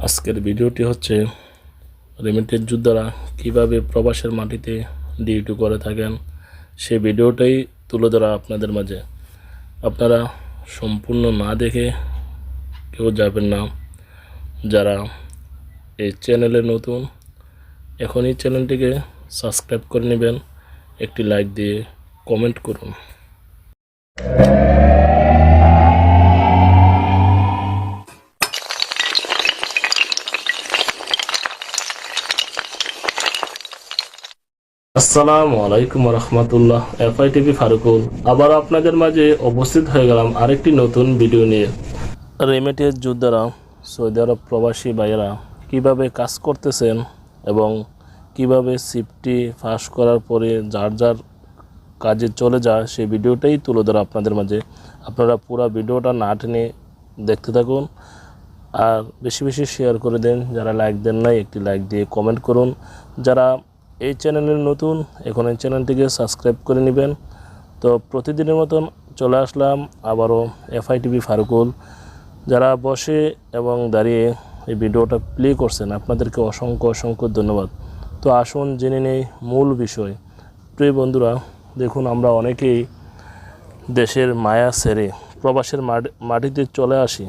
আজকের ভিডিওটি হচ্ছে রেমিটেড যোদ্ধারা কীভাবে প্রবাসের মাটিতে ডিউটি করে থাকেন, সেই ভিডিওটাই তুলে ধরা আপনাদের মাঝে। আপনারা সম্পূর্ণ না দেখে কেউ যাবেন না। যারা এই চ্যানেলে নতুন, এখনই চ্যানেলটিকে সাবস্ক্রাইব করে নেবেন, একটি লাইক দিয়ে কমেন্ট করুন। আসসালামু আলাইকুম রহমতুল্লাহ এফআই টিভি ফারুকুল। আবার আপনাদের মাঝে উপস্থিত হয়ে গেলাম আরেকটি নতুন ভিডিও নিয়ে। রেমিটের যোদ্ধারা, সৌদি আরব প্রবাসী ভাইয়েরা, কীভাবে কাজ করতেছেন এবং কীভাবে সিফটি ফাঁস করার পরে যার যার কাজে চলে যায়, সেই ভিডিওটাই তুলে ধরা আপনাদের মাঝে। আপনারা পুরো ভিডিওটা না টেনে দেখতে থাকুন আর বেশি বেশি শেয়ার করে দেন। যারা লাইক দেন নাই, একটি লাইক দিয়ে কমেন্ট করুন। যারা এই চ্যানেলের নতুন, এখন এই চ্যানেলটিকে সাবস্ক্রাইব করে নেবেন। তো প্রতিদিনের মতন চলে আসলাম আবারও এফআই টিভি ফারুকুল। যারা বসে এবং দাঁড়িয়ে এই ভিডিওটা প্লে করছেন, আপনাদেরকে অসংখ্য অসংখ্য ধন্যবাদ। তো আসুন জেনে নেই মূল বিষয়। প্রিয় বন্ধুরা, দেখুন আমরা অনেকেই দেশের মায়া সেরে প্রবাসের মাটি- মাটিতে চলে আসি।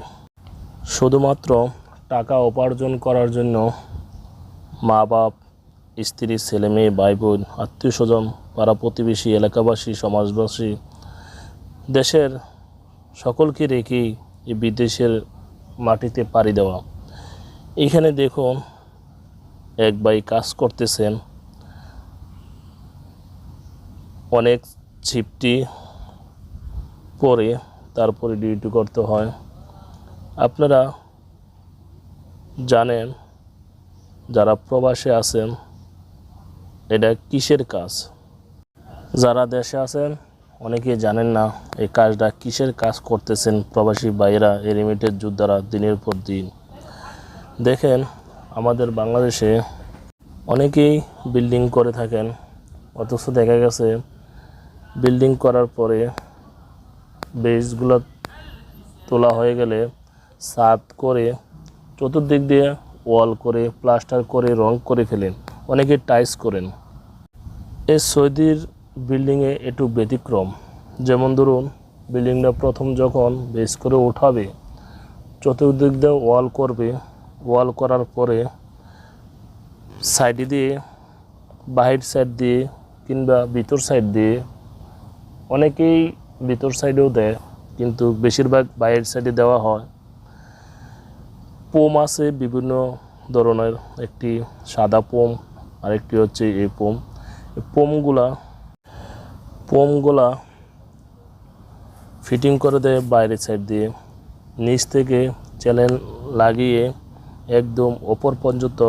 শুধুমাত্র টাকা উপার্জন করার জন্য মা বাপ স্ত্রী, ছেলে, মেয়ে ভাই বোন আত্মীয় স্বজন পাড়া প্রতিবেশী, এলাকাবাসী, সমাজবাসী, দেশের সকলকে রেখেই এই বিদেশের মাটিতে পাড়ি দেওয়া। এখানে দেখুন, এক ভাই কাজ করতেছেন। অনেক ছিপটি পরে তারপরে ডিউটি করতে হয়। আপনারা জানেন, যারা প্রবাসে আছেন এটা কিসের কাজ? যারা দেশে আছেন অনেকে জানেন না এই কাজটা কিসের কাজ করতেছেন প্রবাসী বাইরা এই রেমিটেড যোদ্ধারা দিনের পর দিন। দেখেন, আমাদের বাংলাদেশে অনেকেই বিল্ডিং করে থাকেন, অথচ দেখা গেছে বিল্ডিং করার পরে বেসগুলো তোলা হয়ে গেলে ছাদ করে চতুর্দিক দিয়ে ওয়াল করে প্লাস্টার করে রং করে ফেলেন। অনেকে টাইস করেন। এই সৌদির বিল্ডিংয়ে একটু ব্যতিক্রম। যেমন ধরুন, বিল্ডিংটা প্রথম যখন বেস করে ওঠাবে, চতুর্দিক দিয়ে ওয়াল করবে। ওয়াল করার পরে সাইডে দিয়ে, বাহির সাইড দিয়ে কিংবা ভিতর সাইড দিয়ে, অনেকেই ভিতর সাইডেও দেয়, কিন্তু বেশিরভাগ বাইরের সাইডে দেওয়া হয়। পোম আছে বিভিন্ন ধরনের, একটি সাদা পোম। আরেকটি হচ্ছে এই পোম। পোমগুলা পোমগুলা ফিটিং করে দেয় বাইরের সাইড দিয়ে। নিচ থেকে চ্যানেল লাগিয়ে একদম ওপর পর্যন্ত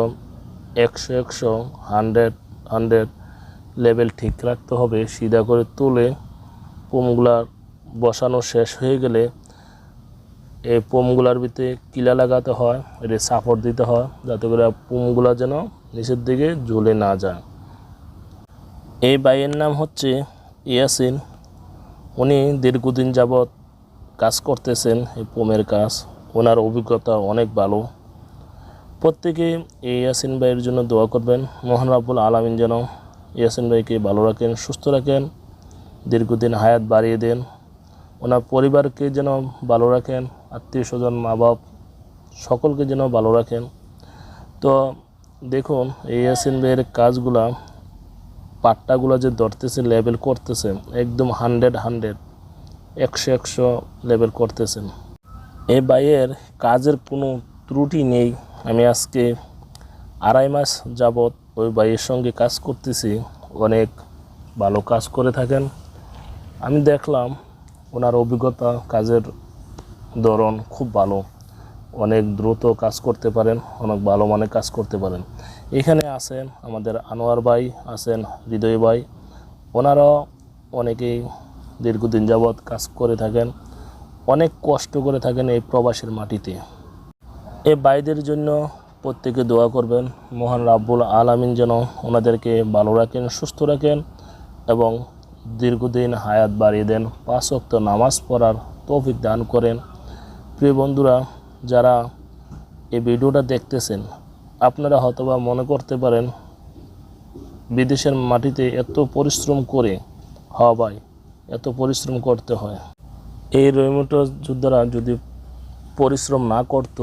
একশো একশো হান্ড্রেড হান্ড্রেড লেভেল ঠিক রাখতে হবে। সিধা করে তুলে পোমগুলা বসানো শেষ হয়ে গেলে এই পোমগুলার ভিতরে কিলা লাগাতে হয়, এটা সাপোর্ট দিতে হয়, যাতে করে পোমগুলা যেন নিচের দিকে ঝুলে না যায়। এই বাইয়ের নাম হচ্ছে ইয়াসিন। উনি দীর্ঘদিন যাবৎ কাজ করতেছেন এই পোমের কাজ। ওনার অভিজ্ঞতা অনেক ভালো। প্রত্যেকে এই ইয়াসিন ভাইয়ের জন্য দোয়া করবেন। মোহন রাব্বুল আলমিন যেন ইয়াসিন ভাইকে ভালো রাখেন, সুস্থ রাখেন, দীর্ঘদিন হায়াত বাড়িয়ে দেন। ওনার পরিবারকে যেন ভালো রাখেন, আত্মীয় স্বজন মা বাপ সকলকে যেন ভালো রাখেন। তো দেখুন, এই ইয়াসিন ভাইয়ের কাজগুলা, পাট্টাগুলো যে ধরতেছে লেভেল করতেছে, একদম হান্ড্রেড হান্ড্রেড একশো একশো লেভেল করতেছেন এই বাইয়ের কাজের কোনো ত্রুটি নেই, আমি আজকে আড়াই মাস যাবৎ ওই বাইয়ের সঙ্গে কাজ করতেছি, অনেক ভালো কাজ করে থাকেন। আমি দেখলাম ওনার অভিজ্ঞতা, কাজের ধরন খুব ভালো। অনেক দ্রুত কাজ করতে পারেন, অনেক ভালো মানে কাজ করতে পারেন। এখানে আছেন আমাদের আনোয়ার ভাই, আছেন হৃদয় ভাই। ওনারাও অনেকেই দীর্ঘদিন যাবৎ কাজ করে থাকেন, অনেক কষ্ট করে থাকেন এই প্রবাসের মাটিতে। এই ভাইদের জন্য প্রত্যেকে দোয়া করবেন, মহান রাব্বুল আলামিন যেন ওনাদেরকে ভালো রাখেন, সুস্থ রাখেন এবং দীর্ঘদিন হায়াত বাড়িয়ে দেন, পাঁচ ওয়াক্ত নামাজ পড়ার তৌফিক দান করেন। প্রিয় বন্ধুরা যারা এই ভিডিওটা দেখতেছেন, আপনারা হয়তোবা মনে করতে পারেন, বিদেশের মাটিতে এত পরিশ্রম করে হওয়া ভাই, এত পরিশ্রম করতে হয়। এই রহিমটো যোদ্ধারা যদি পরিশ্রম না করত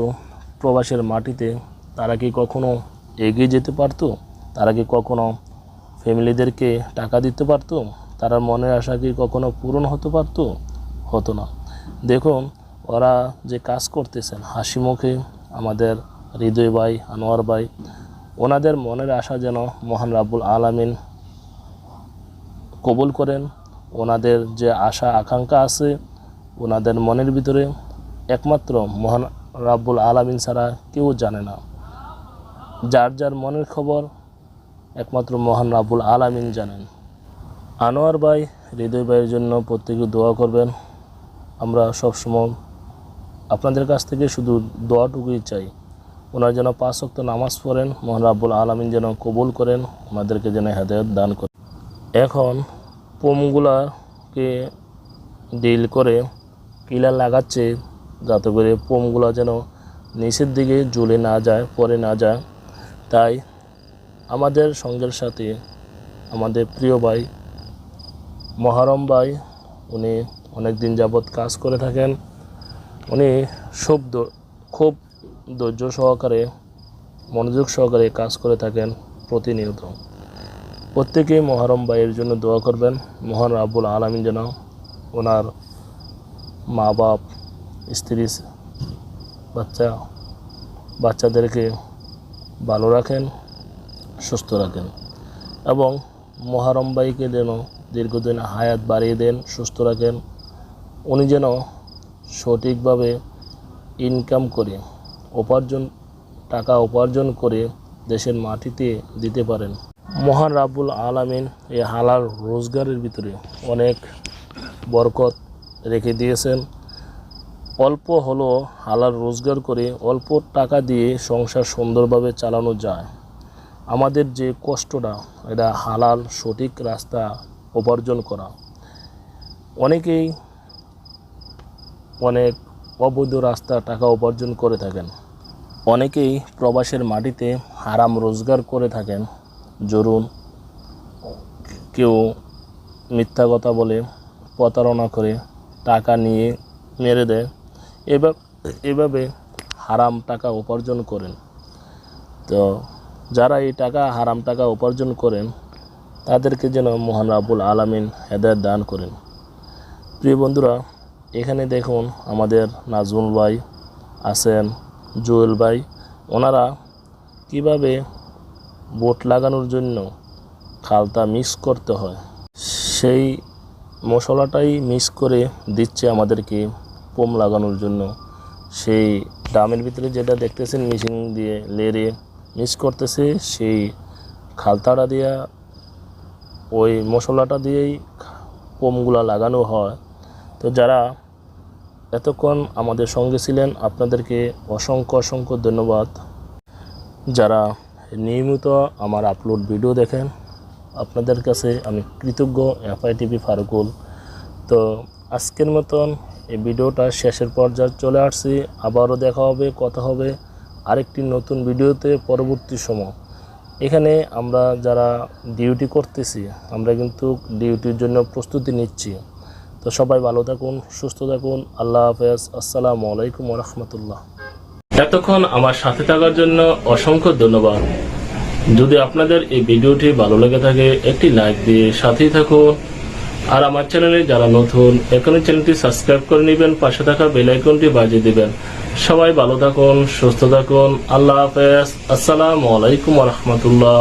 প্রবাসের মাটিতে, তারা কি কখনো এগিয়ে যেতে পারতো? তারা কি কখনো ফ্যামিলিদেরকে টাকা দিতে পারতো? তারা মনের আশা কি কখনো পূরণ হতে পারতো? হতো না। দেখুন ওরা যে কাজ করতেছেন হাসি মুখে আমাদের হৃদয় ভাই, আনোয়ার ভাই, ওনাদের মনের আশা যেন মহান রাব্বুল আলামিন কবুল করেন। ওনাদের যে আশা, আকাঙ্ক্ষা আছে, ওনাদের মনের ভিতরে একমাত্র মহান রাব্বুল আলামিন ছাড়া কেউ জানে না। যার যার মনের খবর একমাত্র মহান রাব্বুল আলামিন জানেন। আনোয়ার ভাই, হৃদয় ভাইয়ের জন্য প্রত্যেকে দোয়া করবেন। আমরা সবসময় আপনাদের কাছ থেকে শুধু দোয়াটুকুই চাই। ওনার যেন পাঁচ ওয়াক্ত নামাজ পড়েন, মহান রাব্বুল আলামিন যেন কবুল করেন, ওনাদেরকে যেন হেদায়ত দান করেন। এখন পোমগুলাকে ডিল করে কিলার লাগাচ্ছে যাতে করে পোমগুলা যেন নিচের দিকে জ্বলে না যায় পরে না যায়। তাই আমাদের সঙ্গের সাথে আমাদের প্রিয় ভাই, মহারম ভাই, উনি অনেক দিন যাবৎ কাজ করে থাকেন। উনি খুব খুব ধৈর্য সহকারে, মনোযোগ সহকারে কাজ করে থাকেন প্রতিনিয়ত। প্রত্যেকেই মহরম ভাইয়ের জন্য দোয়া করবেন। মহান রাব্বুল আলমিন যেন ওনার মা বাপ স্ত্রী, বাচ্চা, বাচ্চাদেরকে ভালো রাখেন, সুস্থ রাখেন এবং মহারম ভাইকে যেন দীর্ঘদিন হায়াত বাড়িয়ে দেন, সুস্থ রাখেন। উনি যেন সঠিকভাবে ইনকাম করে, উপার্জন, টাকা উপার্জন করে দেশের মাটিতে দিতে পারেন। মহান রাব্বুল আলামিন এই হালাল রোজগারের ভিতরে অনেক বরকত রেখে দিয়েছেন। অল্প হলো হালাল রোজগার করে অল্প টাকা দিয়ে সংসার সুন্দরভাবে চালানো যায়। আমাদের যে কষ্টটা, এটা হালাল সঠিক রাস্তা উপার্জন করা। অনেকেই অনেক অবৈধ রাস্তা টাকা উপার্জন করে থাকেন। অনেকেই প্রবাসের মাটিতে হারাম রোজগার করে থাকেন। জরুন কেউ মিথ্যা কথা বলে, প্রতারণা করে টাকা নিয়ে মেরে দেয়। এভাবে এভাবে হারাম টাকা উপার্জন করেন। তো যারা এই টাকা, হারাম টাকা উপার্জন করেন, তাদেরকে যেন মহান রাবুল আলামিন হেদায়ত দান করেন। প্রিয় বন্ধুরা এখানে দেখুন আমাদের নাজমুল ভাই আছেন, জুয়েল ভাই। ওনারা কীভাবে বোট লাগানোর জন্য খালতা মিক্স করতে হয়, সেই মশলাটাই মিক্স করে দিচ্ছে আমাদেরকে পোম লাগানোর জন্য। সেই ডামের ভিতরে যেটা দেখতেছেন মেশিন দিয়ে লেরে মিক্স করতেছে, সেই খালতাটা দিয়া ওই মশলাটা দিয়েই পোমগুলা লাগানো হয়। তো যারা এতক্ষণ আমাদের সঙ্গে ছিলেন আপনাদেরকে অসংখ্য অসংখ্য ধন্যবাদ। যারা নিয়মিত আমার আপলোড ভিডিও দেখেন, আপনাদের কাছে আমি কৃতজ্ঞ এফআই টিভি ফারুকুল। তো আজকের মতন এই ভিডিওটা শেষের পর্যায়ে চলে আসছি। আবারও দেখা হবে, কথা হবে আরেকটি নতুন ভিডিওতে পরবর্তী সময়। এখানে আমরা যারা ডিউটি করতেছি, আমরা কিন্তু ডিউটির জন্য প্রস্তুতি নিচ্ছি। তো সবাই ভালো থাকুন, সুস্থ থাকুন। আল্লাহ হাফেজ। আসসালামু আলাইকুম রহমতুল্লাহ। এতক্ষণ আমার সাথে থাকার জন্য অসংখ্য ধন্যবাদ। যদি আপনাদের এই ভিডিওটি ভালো লেগে থাকে, একটি লাইক দিয়ে সাথেই থাকুন। আর আমার চ্যানেলে যারা নতুন, এখনই চ্যানেলটি সাবস্ক্রাইব করে নেবেন, পাশে থাকা বেল আইকনটি বাজিয়ে দিবেন। সবাই ভালো থাকুন, সুস্থ থাকুন। আল্লাহ হাফেজ। আসসালামু আলাইকুম রহমতুল্লাহ।